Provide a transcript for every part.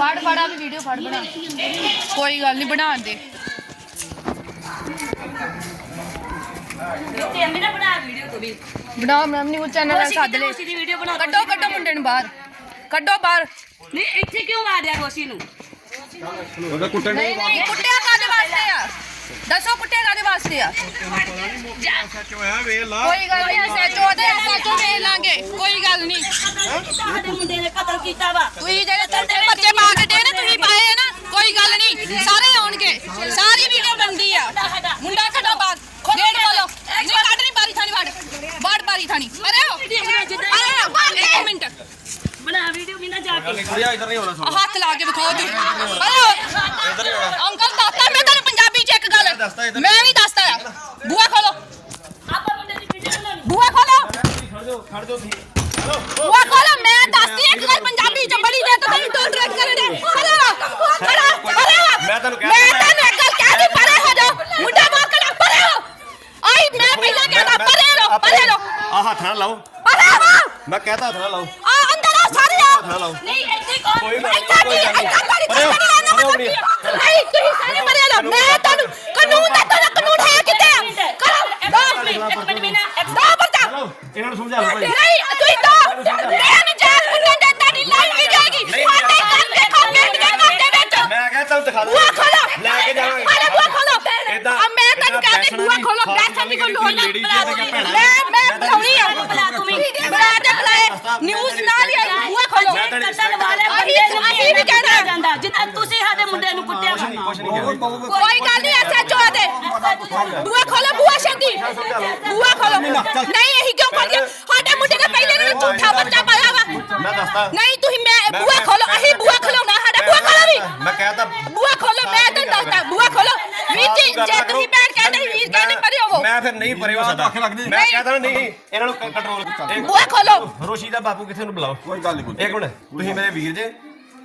ਫੜ ਫੜ ਆ ਵੀ ਵੀਡੀਓ ਫੜ ਬਣਾ। ਕੋਈ ਗੱਲ ਨਹੀਂ ਬਣਾਉਣ ਦੇ। ਤੇ ਅੰਮੀ ਨੇ ਬਣਾ ਵੀਡੀਓ ਤੋਂ ਵੀ। ਬਣਾ ਮੈਂ ਨਿਊਜ਼ ਚੈਨਲ ਨਾਲ ਸੱਦ ਲੈ ਦੀ ਵੀਡੀਓ ਬਣਾ ਕੱਢੋ ਕੱਢੋ ਮੁੰਡੇ ਨੂੰ ਬਾਹਰ। ਕੱਢੋ ਬਾਹਰ। ਨਹੀਂ ਇੱਥੇ ਕਿਉਂ ਮਾਰਿਆ ਰੋਸ਼ੀ ਨੂੰ? ਉਹਦਾ ਕੁੱਟਣ ਨਹੀਂ ਨਹੀਂ ਕੁੱਟਿਆ ਕਾਦੇ ਵਾਸਤੇ ਆ? ਦੱਸੋ ਕੁੱਟਿਆ ਕਾਦੇ ਵਾਸਤੇ ਆ? ਹੋਇਆ ਵੇਖ ਲਾ ਕੋਈ ਗੱਲ ਨਹੀਂ ਐਸਐਚਓ ਦੇ ਐਸਐਚਓ ਵੇਖ ਲਾਂਗੇ ਕੋਈ ਗੱਲ ਨਹੀਂ। ਸਾਡੇ ਮੁੰਡੇ ਨੇ ਕਤਲ ਕੀਤਾ ਵਾ। ਤੁਸੀਂ ਜਿਹੜੇ ਤੰਦੇ ਬੱਚੇ ਪਾ ਕੇ ਦੇ ਨੇ ਤੁਸੀਂ ਪਾਏ ਆ ਨਾ ਕੋਈ ਗੱਲ ਨਹੀਂ ਸਾਰੇ ਆਉਣਗੇ ਸਾਰੀ ਵੀਡੀਓ ਬਣਦੀ ਆ। ਮੁੰਡਾ ਖੜਾ ਬਾਹਰ ਗੇਟ ਖੋਲੋ। ਨਹੀਂ ਕੱਢ ਨਹੀਂ ਬਾਰੀ ਥਾਣੀ ਵੜ। ਵੜ ਬਾਰੀ ਥਾਣੀ। ਅਰੇ ਅਰੇ ਇੱਕ ਮਿੰਟ। ਬਣਾ ਵੀਡੀਓ ਵੀ ਨਾ ਜਾ ਕੇ। ਕੁੜੀਆ ਇਧਰ ਨਹੀਂ ਹੋਣਾ ਆਹ ਹੱਥ ਲਾ ਕੇ ਵਿਖਾਓ ਤੁਸੀਂ ਅਰੇ ਆਓ। ਅੰਕਲ ਦੱਸਤਾ ਮੈਂ ਤੁਹਾਨੂੰ ਪੰਜਾਬੀ ਇੱਕ ਗੱਲ ਮੈਂ ਵੀ ਦੱਸਤਾ ਆ ਬੂਆ ਖੋਲੋ। ਆਪਾਂ ਮੁੰਡੇ ਦੀ ਵੀਡੀਓ ਬਣਾਉਣੀ ਬੂਆ ਖੋਲੋ। ਖੜ ਜਾਓ ਖੜ ਜਾਓ ਬੂਆ ਖੋਲੋ ਮੈਂ ਦੱਸਦੀ ਇੱਕ ਗੱਲ ਪੰਜਾਬੀ ਚ ਬੜੀ ਦੇ ਤੁਸੀਂ ਦੋ ਟਰੈਕ ਕਰ ਦੇ ਆਓ, ਅਰੇ ਆਓ। ਮੈਂ ਤੁਹਾਨੂੰ ਕਹਿ ਮੈਂ। ਤੈਨੂੰ ਇੱਕ ਗੱਲ ਕਹਿ ਦੀ ਪਰੇ ਹੋ ਜਾ ਮੁੰਡਾ ਬਾਹਰ ਕੱਢ ਪਰੇ ਹੋ। ਆਈ ਮੈਂ ਪਹਿਲਾਂ ਕਹਿੰਦਾ ਪਰੇ ਰਹੋ ਪਰੇ ਰਹੋ। ਆ ਹੱਥ ਨਾਲ ਲਾਓ। ਪਰੇ ਹੋ ਮੈਂ ਕਹਤਾ ਹੱਥ ਨਾਲ ਲਾਓ। ਆ ਅੰਦਰ ਆ ਸਾਰੇ ਆ ਹੱਥ ਨਾਲ ਲਾਓ। ਨਹੀਂ ਇੱਥੇ ਕੋਈ ਗੱਲ ਨਹੀਂ ਇੱਥੇ ਕੋਈ ਨਹੀਂ। ਇੱਥੇ ਪਰੇ ਹੋ, ਪਰੇ। ਨਹੀਂ ਤੁਸੀਂ ਸਾਰੇ ਮਰੇ ਲੋ ਮੈਂ ਤੁਹਾਨੂੰ ਕਾਨੂੰਨ ਦਾ ਤਾਂ ਕਾਨੂੰਨ ਹੈ ਕਿੱਥੇ? ਆ ਕਰੋ। ਦੋ ਇੱਕ ਮਿੰਟ ਨਾ ਇੱਕ ਦੋ ਬੱਚਾ ਚਲੋ ਇਹਨਾਂ ਨੂੰ ਸਮਝਾ ਲਓ ਭਾਈ। ਨਹੀਂ ਤੁਸੀਂ ਦੋ ਮੈਂ ਨਹੀਂ ਜਾ ਕੁੰਨਾਂ ਦੇ ਤੁਹਾਡੀ ਲਾਈਵ ਵੀ ਜਾਏਗੀ। ਨਹੀਂ, ਸਾਡੇ ਘਰ ਦੇ ਕਮੈਂਟ ਦੇ ਘਰ ਦੇ ਵਿੱਚ। ਮੈਂ ਕਿਹਾ ਤੁਹਾਨੂੰ ਦਿਖਾ ਦੂੰ ਬੂਆ ਖੋਲੋ। ਲੈ ਕੇ ਜਾਵਾਂਗੇ ਅਰੇ ਬੂਆ ਖੋਲੋ। ਆ ਮੈਂ ਤੁਹਾਨੂੰ ਏਦਾਂ ਕਹਿੰਦੀ ਬੂਆ ਖੋਲੋ। ਪੈਸਾ ਦੀ ਕੋਈ ਲੋੜ ਨਹੀਂ ਭੈਣਾਂ। ਮੈਂ ਮੈਂ ਬੁਲਾਉਣੀ ਆ। ਬੁਲਾ ਤੂੰ ਵੀ ਬੁਲਾ ਦੇ ਬੁਲਾਏ। ਨਿਊਜ਼ ਨਾਲ ਹੀ ਆਈ। ਬੂਆ ਖੋਲੋ। ਕਤਲ ਵਾਲੇ ਅਸੀਂ- ਬੰਦੇ ਨੂੰ ਅਸੀਂ ਵੀ ਕਹਿਣਾ। ਹੈ। ਜਾਂਦਾ ਜਿੱਦਾਂ ਤੁਸੀਂ ਸਾਡੇ ਮੁੰਡੇ ਨੂੰ ਕੁੱਟਿਆ ਨਹੀਂ। ਕੋਈ ਗੱਲ ਨਹੀਂ ਐਸਐਚਓ ਦੇ ਬੂਆ ਖੋਲੋ ਬੂਆ ਸ਼ੰਦੀ ਬੂਆ ਖੋਲੋ ਨਹੀਂ ਇਹੀ ਕਿਉਂ ਖੋਲਿਆ ਸਾਡੇ ਮੁੰਡੇ ਨੇ ਪਹਿਲੇ ਨੇ ਝੂਠਾ ਬੱਚਾ ਪਾਇਆ ਵਾ ਮੈਂ ਦੱਸਦਾ ਨਹੀਂ ਤੁਸੀਂ ਮੈਂ ਬੂਆ ਖੋਲੋ ਅਸੀਂ ਬੂਆ ਖੋਲਣਾ ਸਾਡਾ ਬੂਆ ਖੋਲੋ ਵੀ ਮੈਂ ਕਹਤਾ ਬੂਆ ਖੋਲੋ ਮੈਂ ਤੈਨੂੰ ਦੱਸਦਾ ਬੂਆ ਖੋਲੋ ਵੀਰ ਜੀ ਜੇ ਤੁਸੀਂ ਬੈਠ ਕਹਿੰਦੇ ਵੀਰ ਕਹਿੰਦੇ ਪਰੇ ਹੋਵੋ ਮੈਂ ਫਿਰ ਨਹੀਂ ਪਰੇ ਹੋ ਸਕਦਾ ਮੈਂ ਕਹਤਾ ਨਹੀਂ ਇਹਨਾਂ ਨੂੰ ਕੰਟਰੋਲ ਕੀਤਾ ਬੂਆ ਖੋਲੋ ਰੋਸ਼ੀ ਦਾ ਬਾਪੂ ਕਿੱਥੇ ਨੂੰ ਬੁਲਾਓ ਕੋਈ ਗੱਲ ਨਹੀਂ ਇੱਕ ਮਿੰਟ ਤੁਸੀਂ ਮੇਰੇ ਵੀਰ ਜੇ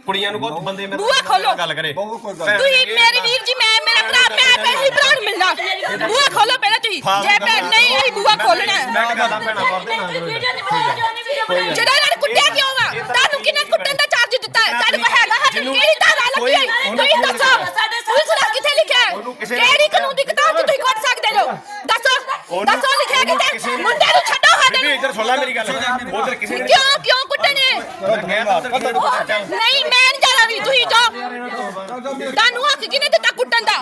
ਕੁੜੀਆਂ ਨੂੰ ਕਹੋ ਬੰਦੇ ਮੇਰੇ ਬੂਆ ਖੋਲੋ। ਗੱਲ ਕਰੇ। ਤੁਸੀਂ ਮੇਰੀ ਵੀਰ ਜੀ ਮੈਂ ਮੇਰਾ ਭਰਾ ਮੈਂ ਪਹਿਲੀ ਭਰਾ ਨੂੰ ਮਿਲਣਾ। ਬੂਆ ਖੋਲੋ ਪਹਿਲਾਂ ਤੁਸੀਂ। ਜੇ ਭੈਣ ਨਹੀਂ ਅਸੀਂ ਬੂਆ ਖੋਲਣਾ। ਹੈ। ਮੈਂ ਕਹਤਾ ਭੈਣਾ ਕਰਦੇ ਨਾ ਵੀਡੀਓ ਨਹੀਂ ਬਣਾਉਣੀ ਜੋ ਨਹੀਂ ਵੀਡੀਓ ਬਣਾਉਣੀ ਜਦੋਂ ਇਹਨਾਂ ਨੇ ਕੁੱਟਿਆ ਕਿਉਂ ਵਾ ਤੁਹਾਨੂੰ ਕਿਹਨੇ ਕੁੱਟਣ ਦਾ ਚਾਰਜ ਦਿੱਤਾ? ਹੈ ਤੁਹਾਡੇ ਕੋਲ ਹੈਗਾ ਹੱਥ। ਕਿਹੜੀ ਧਾਰਾ ਲੱਗੀ ਹੈ ਤੁਸੀਂ ਦੱਸੋ। ਪੁਲਿਸ ਦਾ ਕਿੱਥੇ ਲਿਖਿਆ ਹੈ? ਕਿਹੜੀ ਕਾਨੂੰਨ ਦੀ ਕਿਤਾਬ 'ਚ ਤੁਸੀਂ ਕੁੱਟ ਸਕਦੇ ਹੋ? ਦੱਸੋ। ਦੱਸੋ ਲਿਖਿਆ ਕਿਤੇ ਮੁੰਡੇ ਨੂੰ ਛੱਡੋ ਸਾਡੇ ਬੀਬੀ ਨੂੰ। ਇੱਧਰ ਸੁਣ ਲੈ ਮੇਰੀ ਗੱਲ। ਉਧਰ ਕਿਸੇ ਨੇ ਕਿਉਂ ਕਿਉਂ ਨਹੀਂ ਮੈਂ ਨਹੀਂ ਜਾਣਾ ਵੀ ਤੁਸੀਂ ਜਾਓ। ਤੁਹਾਨੂੰ ਹੱਕ ਕਿਹਨੇ ਦਿੱਤਾ ਕੁੱਟਣ ਦਾ?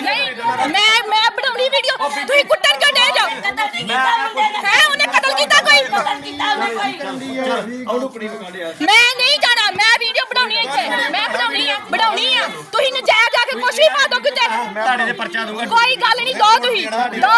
ਨਹੀਂ ਮੈਂ ਮੈਂ ਬਣਾਉਣੀ ਵੀਡੀਓ ਤੁਸੀਂ ਕੁੱਟਣ ਕਿਉਂ ਦੇ ਜਾਓ ਹੈ ਉਹਨੇ ਕਤਲ ਕੀਤਾ ਕੋਈ? ਮੈਂ ਨਹੀਂ ਜਾਣਾ ਮੈਂ ਵੀਡੀਓ ਬਣਾਉਣੀ ਹੈ ਇੱਥੇ। ਮੈਂ ਬਣਾਉਣੀ ਆ ਬਣਾਉਣੀ ਆ। ਤੁਸੀਂ ਨਜਾਇਜ਼ ਜਾ ਕੇ ਕੁਛ ਵੀ ਪਾ ਦੋ ਕਿਤੇ। ਤੁਹਾਡੇ ਤੇ ਪਰਚਾ ਦੂੰਗਾ ਕੋਈ ਗੱਲ ਨਹੀਂ ਦੋ ਤੁਸੀਂ। ਦੋ।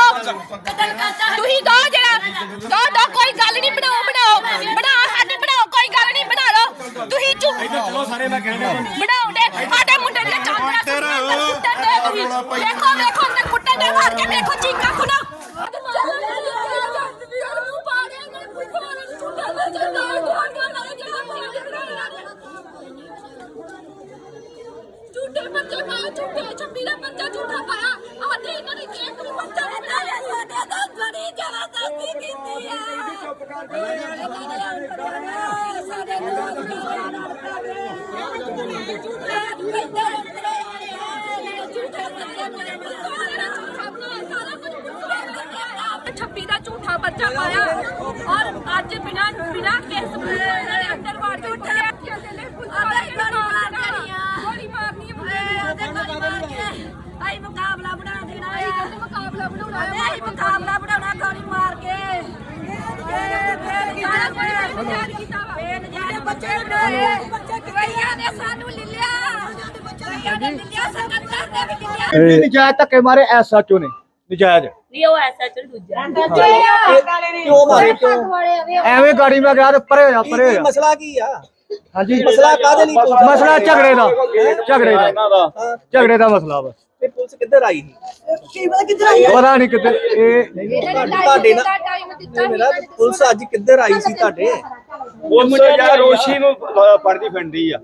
ਤੁਸੀਂ ਦੋ ਜਿਹੜਾ ਦੋ ਦੋ ਕੋਈ ਗੱਲ ਨਹੀਂ ਬਣਾਓ ਬਣਾਓ। ਬਣਾ ਸਾਡੇ ਬਣਾਓ ਕੋਈ ਗੱਲ ਨਹੀਂ ਬਣਾ ਲਓ ਤੁਸੀਂ ਚੁੱਪ ਚਲੋ ਸਾਰੇ ਮੈਂ ਕਹਿਣਾ ਬਣਾਉਂਦੇ ਸਾਡੇ ਮੁੰਡੇ ਦੀਆਂ ਚਾਦਰਾਂ ਕੁੱਟਣ ਦੇ ਤੁਸੀਂ ਦੇਖੋ ਦੇਖੋ ਅੰਦਰ ਕੁੱਟਣ ਦੇ ਮਾਰ ਕੇ ਦੇਖੋ ਚੀਕਾਂ ਸੁਣੋ। ਝੂਠੇ ਬੱਚੇ ਪਾਇਆ ਝੂਠੇ ਛੱਬੀ ਦਾ ਬੱਚਾ ਝੂਠਾ ਪਾਇਆ। ਆਦੇ ਇਹਨਾਂ ਨੇ ਇੱਕ ਵੀ ਬੱਚਾ ਨਹੀਂ ਪਾਇਆ ਸਾਡੇ ਤਾਂ ਬੜੀ ਜ਼ਬਰਦਸਤੀ ਕੀਤੀ ਹੈ ਸਾਡੇ ਛੱਬੀ ਦਾ ਝੂਠਾ ਬੱਚਾ ਪਾਇਆ ਔਰ ਅੱਜ ਬਿਨਾ ਬਿਨਾ ਕੇਸ ਇਹਨਾਂ ਨੇ ਅੰਦਰ ਵਾੜ ਕੇ ਉੱਠਿਆ ਆਦੇ ਗੋਲੀ ਮਾਰਨੀਆਂ ਗੋਲੀ ਮਾਰਨੀ ਹੈ ਆਦੇ ਗੋਲੀ ਮਾਰ ਕੇ ਆਈ ਮੁਕਾਬਲਾ ਬਣਾ ਦੇਣਾ ਹੈ ਮੁਕਾਬਲਾ ਬਣਾਉਣਾ ਹੈ ਆਈ ਮੁਕਾਬਲਾ ਬਣਾਉਣਾ ਗੋਲੀ ਮਾਰ ਕੇ ਇਹ ਫੇਰ ਸਾਰਾ ਕੁਝ ਨਜਾਇਜ਼ ਕੀਤਾ ਵਾ ਇਹ ਨਜਾਇਜ਼ ਬੱਚੇ ਨੇ ਬੱਚੇ ਕਈਆਂ ਨੇ ਸਾਨੂੰ ਲੈ ਲਿਆ। ਕਈਆਂ ਨੇ ਲੈ ਲਿਆ ਸਕੱਤਰ ਨੇ ਵੀ ਲੈ ਲਿਆ। ਇਹ ਨਜਾਇਜ਼ ਧੱਕੇ ਮਾਰੇ ਐਸਐਚਓ ਨੇ। ਨਜਾਇਜ਼। ਨਹੀਂ ਉਹ ਐਸਾ ਚਲ ਦੂਜਾ ਕਿਉਂ ਮਾਰੇ? ਕਿਉਂ ਐਵੇਂ ਗਾੜੀ ਮੈਂ ਗਿਆ ਤੇ ਪਰੇ ਹੋ ਜਾ ਪਰੇ ਹੋ ਜਾ। ਮਸਲਾ ਕੀ ਆ? ਹਾਂਜੀ। ਮਸਲਾ ਕਾਹਦੇ ਲਈ? ਮਸਲਾ ਝਗੜੇ ਦਾ ਝਗੜੇ ਦਾ। ਝਗੜੇ ਦਾ ਮਸਲਾ ਵਾ ਤੇ ਪੁਲਿਸ ਕਿੱਧਰ ਆਈ ਸੀ? ਪਤਾ ਨਹੀਂ ਕਿਤੇ ਇਹ ਤੁਹਾਡੇ ਨਾਲ ਮੇਰਾ ਪੁਲਿਸ ਅੱਜ ਕਿੱਧਰ ਆਈ ਸੀ ਤੁਹਾਡੇ? ਪੁਲਿਸ ਯਾਰ ਰੋਸ਼ੀ ਨੂੰ ਪੜਦੀ ਫੰਡੀ ਆ।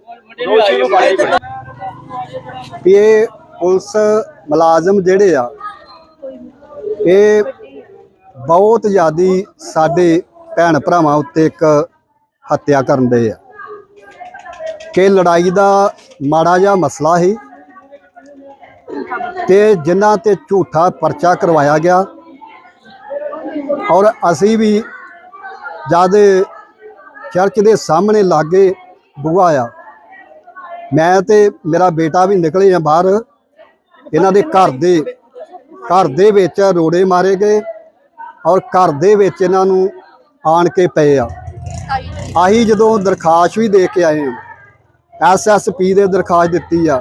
ਰੋਸ਼ੀ ਨੂੰ ਪੜਦੀ ਵੀ ਇਹ ਪੁਲਿਸ ਮੁਲਾਜ਼ਮ ਜਿਹੜੇ ਆ ਇਹ ਬਹੁਤ ਜ਼ਿਆਦੀ ਸਾਡੇ ਭੈਣ ਭਰਾਵਾਂ ਉੱਤੇ ਇੱਕ ਹੱਤਿਆ ਕਰਨ ਦੇ ਆ। ਕਿ ਲੜਾਈ ਦਾ ਮਾੜਾ ਜਿਹਾ ਮਸਲਾ ਸੀ ਤੇ ਜਿਨ੍ਹਾਂ ਤੇ ਝੂਠਾ ਪਰਚਾ ਕਰਵਾਇਆ ਗਿਆ। ਔਰ ਅਸੀਂ ਵੀ ਜਦ ਚਰਚ ਦੇ ਸਾਹਮਣੇ ਲਾਗੇ ਬੂਹਾ ਆ। ਮੈਂ ਤੇ ਮੇਰਾ ਬੇਟਾ ਵੀ ਨਿਕਲੇ ਆ ਬਾਹਰ। ਇਹਨਾਂ ਦੇ ਘਰ ਦੇ ਘਰ ਦੇ ਵਿੱਚ ਰੋੜੇ ਮਾਰੇ ਗਏ ਔਰ ਘਰ ਦੇ ਵਿੱਚ ਇਹਨਾਂ ਨੂੰ ਆਣ ਕੇ ਪਏ ਆ। ਆਹੀ ਜਦੋਂ ਦਰਖਾਸਤ ਵੀ ਦੇ ਕੇ ਆਏ ਹਾਂ ਐਸਐਸਪੀ ਦੇ ਦਰਖਾਸਤ ਦਿੱਤੀ ਆ।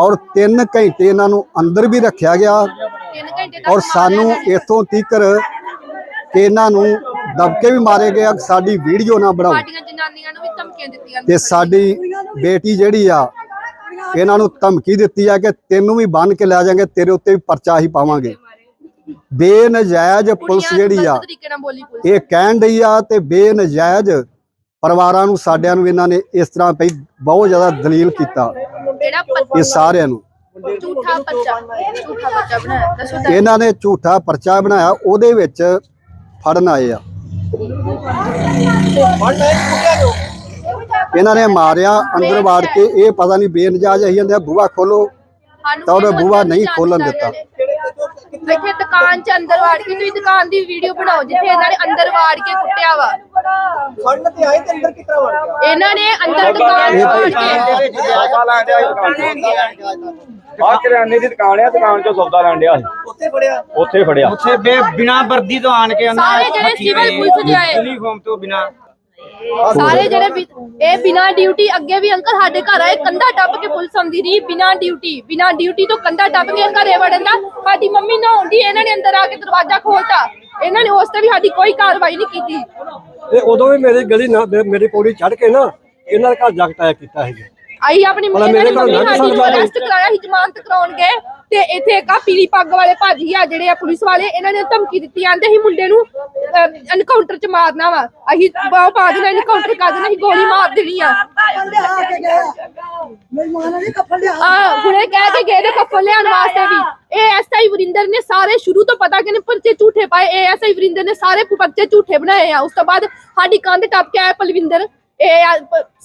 ਔਰ 3 ਘੰਟੇ ਇਹਨਾਂ ਨੂੰ ਅੰਦਰ ਵੀ ਰੱਖਿਆ ਗਿਆ। 3 ਘੰਟੇ ਤੱਕ ਔਰ ਸਾਨੂੰ ਇੱਥੋਂ ਤੀਕਰ ਕਿ ਇਹਨਾਂ ਨੂੰ ਦਬਕੇ ਵੀ ਮਾਰੇ ਗਏ ਸਾਡੀ ਵੀਡੀਓ ਨਾ ਬਣਾਓ। ਤੇ ਸਾਡੀ ਬੇਟੀ ਜਿਹੜੀ ਆ ਇਹਨਾਂ ਨੂੰ ਧਮਕੀ ਦਿੱਤੀ ਆ ਕਿ ਤੈਨੂੰ ਵੀ ਬੰਨ ਕੇ ਲੈ ਜਾਾਂਗੇ ਤੇਰੇ ਉੱਤੇ ਵੀ ਪਰਚਾ ਹੀ ਪਾਵਾਂਗੇ। ਬੇਨਜਾਇਜ਼ ਪੁਲਿਸ ਜਿਹੜੀ ਆ ਇਹ ਕਹਿਣ ਡਈ ਆ ਤੇ ਬੇਨਜਾਇਜ਼ ਪਰਿਵਾਰਾਂ ਨੂੰ ਸਾਡਿਆਂ ਨੂੰ ਇਹਨਾਂ ਨੇ ਇਸ ਤਰ੍ਹਾਂ ਪਈ ਬਹੁਤ ਜ਼ਿਆਦਾ ਦਲੀਲ ਕੀਤਾ। ਜਿਹੜਾ ਇਹ ਸਾਰਿਆਂ ਨੂੰ। ਝੂਠਾ ਬੱਚਾ ਝੂਠਾ ਬੱਚਾ ਬਣਾਇਆ। ਦੱਸੋ ਤਾਂ। ਇਹਨਾਂ ਨੇ ਝੂਠਾ ਪਰਚਾ ਬਣਾਇਆ ਉਹਦੇ ਵਿੱਚ ਫੜਨ ਆਏ ਆ। ਇਹਨਾਂ ਨੇ ਮਾਰਿਆ ਅੰਦਰ ਵਾੜ ਕੇ ਇਹ ਪਤਾ ਨਹੀਂ ਬੇਨਜਾਇਜ਼ ਆਈ ਜਾਂਦੇ ਆ ਬੂਹਾ ਖੋਲੋ। ਤਾਂ ਉਹਨੇ ਬੂਹਾ ਅੰਦਰ ਨਹੀਂ ਖੋਲਣ ਦਿੱਤਾ। ਇੱਥੇ ਦੁਕਾਨ ਚ ਅੰਦਰ ਵਾੜ ਕੇ ਤੁਸੀਂ ਦੁਕਾਨ ਦੀ ਵੀਡੀਓ ਬਣਾਓ ਜਿੱਥੇ ਇਹਨਾਂ ਨੇ ਅੰਦਰ ਵਾੜ ਕੇ ਕੁੱਟਿਆ ਵਾ। ਫੜਨ ਤੇ ਆਏ ਤੇ ਅੰਦਰ ਕਿਤਰਾ ਵੜ ਗਿਆ ਇਹਨਾਂ ਨੇ ਅੰਦਰ ਦੁਕਾਨ ਵਾੜ ਕੇ ਆ ਕਿਰਾਨੇ ਦੀ ਦੁਕਾਨ ਆ ਦੁਕਾਨ ਚੋਂ ਸੌਦਾ ਲੈਣ ਡਿਆ ਸੀ ਉੱਥੇ ਫੜਿਆ ਉੱਥੇ ਫੜਿਆ ਉੱਥੇ ਬੇ ਬਿਨਾ ਵਰਦੀ ਤੋਂ ਆਣ ਕੇ ਸਾਰੇ ਜਿਹੜੇ ਸਿਵਲ ਪੁਲਿਸ ਦੇ ਆਏ ਯੂਨੀਫਾਰਮ ਤੋਂ ਬਿਨਾ ਸਾਰੇ ਜਿਹੜੇ ਵੀ- ਇਹ ਬਿਨਾ ਡਿਊਟੀ ਅੱਗੇ ਵੀ ਅੰਕਲ ਸਾਡੇ ਘਰ ਆਏ ਕੰਧਾ ਟੱਪ ਕੇ ਪੁਲਿਸ ਆਉਂਦੀ ਰਹੀ ਬਿਨਾ ਡਿਊਟੀ ਬਿਨਾ ਡਿਊਟੀ ਤੋਂ ਕੰਧਾ ਟੱਪ ਕੇ ਘਰੇ ਵੜਨ ਦਾ ਸਾਡੀ ਮੰਮੀ ਨਾ ਹੁੰਦੀ ਇਹਨਾਂ ਨੇ ਅੰਦਰ ਆ ਕੇ ਦਰਵਾਜ਼ਾ ਖੋਲਤਾ ਇਹਨਾਂ ਨੇ ਉਸ ਤੇ ਵੀ ਸਾਡੀ ਕੋਈ ਕਾਰਵਾਈ ਨਹੀਂ ਕੀਤੀ। ਤੇ ਉਦੋਂ ਵੀ ਮੇਰੀ ਗਲੀ ਨਾ ਮੇ- ਮੇਰੀ ਪੌੜੀ ਚੜ ਕੇ ਨਾ ਇਹਨਾਂ ਦੇ ਘਰ ਜਗਤ ਆਇਆ ਕੀਤਾ ਸੀ। ਆਈ ਆਪਣੀ ਭਲਾ ਮੰਮੀ ਮੇਰੇ ਨੇ ਨਾ ਸਾਡੀ ਨੂੰ ਕਿਸੇ ਨੂੰ ਅਰੈਸਟ ਕਰਾਇਆ ਸੀ ਜ਼ਮਾਨਤ ਕਰਾਉਣ ਗਏ ਤੇ ਇੱਥੇ ਇੱਕ ਆਹ ਪੀਲੀ ਪੱਗ ਵਾਲੇ ਭਾਜੀ ਆ ਜਿਹੜੇ ਆ ਪੁਲਿਸ ਵਾਲੇ ਇਹਨਾਂ ਨੇ ਧਮਕੀ ਦਿੱਤੀ ਆਂਦੇ ਸੀ ਮੁੰਡੇ ਨੂੰ ਐਨਕਾਊਂਟਰ ਚ ਮਾਰਨਾ ਵਾ। ਅਸੀਂ ਬਾਹ ਪਾ ਦੇਣਾ ਐਨਕਾਊਂਟਰ ਕਰ ਦੇਣਾ ਅਸੀਂ ਗੋਲੀ ਮਾਰ ਦੇਣੀ ਆ। ਆ ਹੁਣੇ ਕਹਿ ਕੇ ਗਏ ਨੇ ਕੱਫਨ ਲਿਆਉਣ ਵਾਸਤੇ ਵੀ। ਇਹ ਐਸਆਈ ਵਰਿੰਦਰ ਨੇ ਸਾਰੇ ਸ਼ੁਰੂ ਤੋਂ ਪਤਾ ਕਿ ਨੇ ਪਰਚੇ ਝੂਠੇ ਪਾਏ। ਇਹ ਐਸਆਈ ਵਰਿੰਦਰ ਨੇ ਸਾਰੇ ਪਰਚੇ ਝੂਠੇ ਬਣਾਏ ਆ। ਉਸ ਤੋਂ ਬਾਅਦ ਸਾਡੀ ਕੰਧ ਟੱਪ ਕੇ ਆਇਆ ਪਲਵਿੰਦਰ। ਇਹ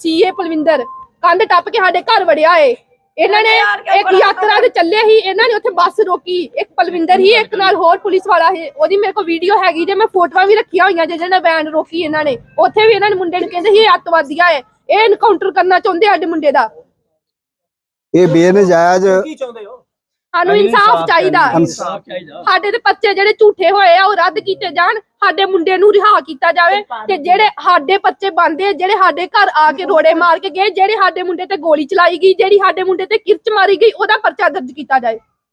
ਸੀਏ ਪਲਵਿੰਦਰ। ਕੰਧ ਟੱਪ ਕੇ ਸਾਡੇ ਘਰ ਵੜਿਆ ਏ। ਇਹਨਾਂ ਨੇ ਇੱਕ ਯਾਤਰਾ ਤੇ ਚੱਲੇ ਸੀ। ਇਹਨਾਂ ਨੇ ਉੱਥੇ ਬੱਸ ਰੋਕੀ। ਇੱਕ ਪਲਵਿੰਦਰ ਹੀ ਇੱਕ ਨਾਲ ਹੋਰ ਪੁਲਿਸ ਵਾਲਾ ਸੀ। ਉਹਦੀ ਮੇਰੇ ਕੋਲ ਵੀਡੀਓ ਹੈਗੀ ਜੇ। ਮੈਂ ਫੋਟੋਆਂ ਵੀ ਰੱਖੀਆਂ ਹੋਈਆਂ ਜਿਹਨਾਂ ਨੇ ਵੈਨ ਰੋਕੀ ਇਹਨਾਂ ਨੇ। ਉੱਥੇ ਵੀ ਇਹਨਾਂ ਨੇ ਮੁੰਡੇ ਨੂੰ ਕਹਿੰਦੇ ਸੀ ਇਹ ਅੱਤਵਾਦੀਆ ਏ। ਇਹ ਐਨਕਾਊਂਟਰ ਕਰਨਾ ਚਾਹੁੰਦੇ ਸਾਡੇ ਮੁੰਡੇ ਦਾ। ਇਹ ਬੇਨਜਾਇਜ਼ ਕੀ ਚਾਹੁੰਦੇ ਹੋ? ਸਾਨੂੰ ਇਨਸਾਫ ਚਾਹੀਦਾ। ਸਾਡੇ ਤੇ ਬੱਚੇ ਜਿਹੜੇ ਝੂਠੇ ਹੋਏ ਆ ਉਹ ਰੱਦ ਕੀਤੇ ਜਾਣ ਸਾਡੇ ਮੁੰਡੇ ਨੂੰ ਰਿਹਾ ਕੀਤਾ ਜਾਵੇ ਤੇ ਜਿਹੜੇ ਸਾਡੇ ਬੱਚੇ ਬੰਦੇ ਜਿਹੜੇ ਸਾਡੇ ਘਰ ਆ ਕੇ ਰੋੜੇ ਮਾਰ ਕੇ ਗਏ ਜਿਹੜੇ ਸਾਡੇ ਮੁੰਡੇ ਤੇ ਗੋਲੀ ਚਲਾਈ ਗਈ ਜਿਹੜੀ ਸਾਡੇ ਮੁੰਡੇ ਤੇ ਕਿਰਚ ਮਾਰੀ ਗਈ ਉਹਦਾ ਪਰਚਾ ਦਰਜ ਕੀਤਾ ਜਾਏ।